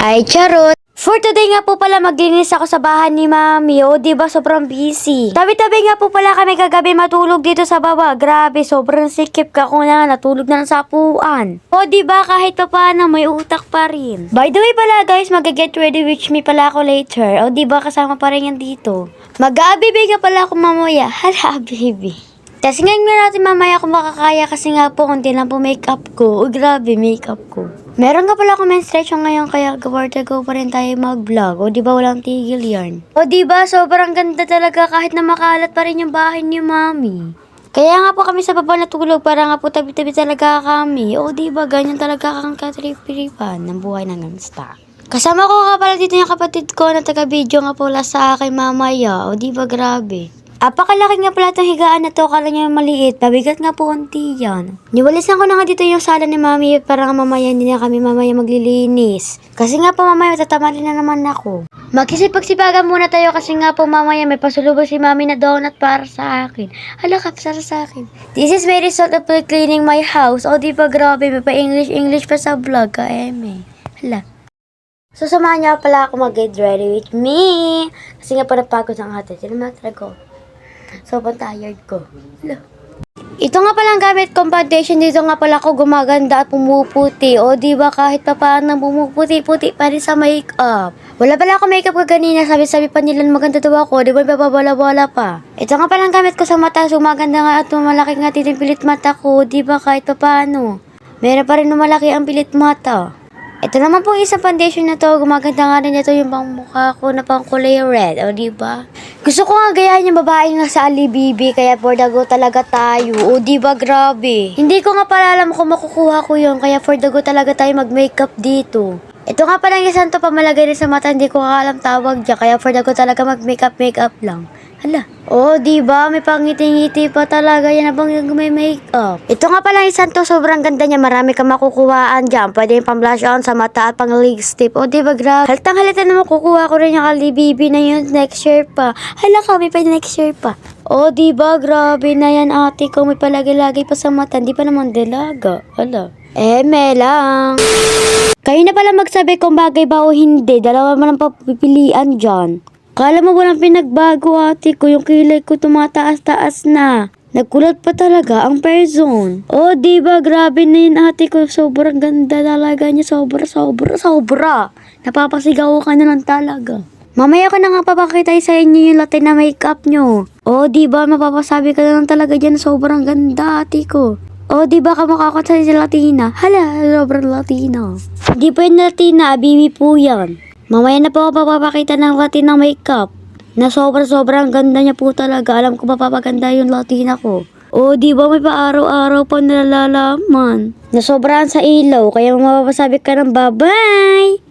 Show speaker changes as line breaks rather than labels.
Ay, charot! For today nga po pala maglinis ako sa bahay ni Mami. O, di ba sobrang busy. Tabi-tabi nga po pala kami kagabi matulog dito sa baba. Grabe, sobrang sikip ka ko na natulog na sa puan. O, di ba kahit pa paano may utak pa rin. By the way pala guys, mag-get ready with me pala ako later. O, di ba kasama pa rin yan dito. Mag-aabibi nga pala ako mamaya. Hala, baby. Kasi ngayon nga natin mamaya kung makakaya kasi nga po kunti lang po makeup ko. O grabe, makeup ko. Meron nga pala akong menstruation ngayon kaya gawarta go pa rin tayo mag-vlog. O di ba walang tigil yarn? O di ba sobrang ganda talaga kahit na makalat pa rin yung bahay ni mami. Kaya nga po kami sa baba natulog para nga po tabi-tabi talaga kami. O di ba ganyan talaga kang katrip-tripan ng buhay ng gangsta. Kasama ko nga pala dito yung kapatid ko na taga-video nga pala sa akin mamaya. O di ba grabe? Apakalaki nga pala itong higaan na to. Kala niya maliit. Pabigat nga po konti yan. Niwalisan ko na nga dito yung sala ni mami para nga mamaya hindi na kami mamaya maglilinis. Kasi nga po mamaya tatamali na naman ako. Magkisipagsipagan muna tayo kasi nga po mamaya may pasulubong si mami na donut para sa akin. Hala ka, para sa akin. This is my result of cleaning my house. O di ba grabe, may pa English-English pa sa vlog ka, eme. Hala. So, samahan niyo pala ako mag-get ready with me. Kasi nga po napagod ang ate. Tinamatra ko. Sobrang tired ko. Hala. Ito nga palang gamit kong foundation. Dito nga pala ako gumaganda at pumuputi. O di ba kahit pa paano pumuputi-puti pa rin sa makeup. Wala pala ako makeup ka kanina. Sabi-sabi pa nila maganda daw ako. Di ba babala-bala pa. Ito nga palang gamit ko sa mata. Sumaganda nga at malaki nga dito yung pilit mata ko. Di ba kahit pa paano. Meron pa rin malaki ang pilit mata. Ito naman po isang foundation na to. Gumaganda nga rin ito yung pang mukha ko na pang kulay red. O, di ba? Gusto ko nga gayahin yung babae nga sa Alibibi. Kaya for the go talaga tayo. O, di ba? Grabe. Hindi ko nga pala alam kung makukuha ko yun. Kaya for the go talaga tayo mag-makeup dito. Ito nga palang isang to pamalagay rin sa mata. Hindi ko nga alam tawag dyan. Kaya for go talaga mag-makeup, makeup lang. Hala. Oh, di ba? May pangiti-ngiti pa talaga yan habang may makeup. Ito nga pala isang to, sobrang ganda niya. Marami ka makukuhaan dyan. Pwede yung pang blush on sa mata at pang lipstick. Oh, di ba? Grabe. Haltang halata na makukuha ko rin yung kalibibi na yun next year pa. Hala ka, may pa next year pa. Oh, di ba? Grabe na yan ate ko. May palagi-lagi pa sa mata. Hindi pa naman dalaga. Hala. Eh, lang. Kayo na pala magsabi kung bagay ba o hindi. Dalawa mo lang papipilian dyan. Kala mo walang pinagbago ate ko. Yung kilay ko tumataas-taas na. Nagkulat pa talaga ang person. Oh, di ba grabe na yun ate ko. Sobrang ganda talaga niya. Sobra, sobra, sobra. Napapasigaw ka na lang talaga. Mamaya ko na nga papakita sa inyo yung latte na makeup nyo. Oh, di ba mapapasabi ka na lang talaga dyan. Sobrang ganda ate ko. Oh, di ba kamukha ko sa Latina? Hala, sobrang Latina. Di po yung Latina, bibi po yan. Mamaya na po papapakita ng Latina makeup. Na sobrang-sobrang ganda niya po talaga. Alam ko papapaganda yung Latina ko. Oh, di ba may pa-araw-araw pa nalalaman? Na sobrang sa ilaw, kaya mapapasabi ka ng bye-bye!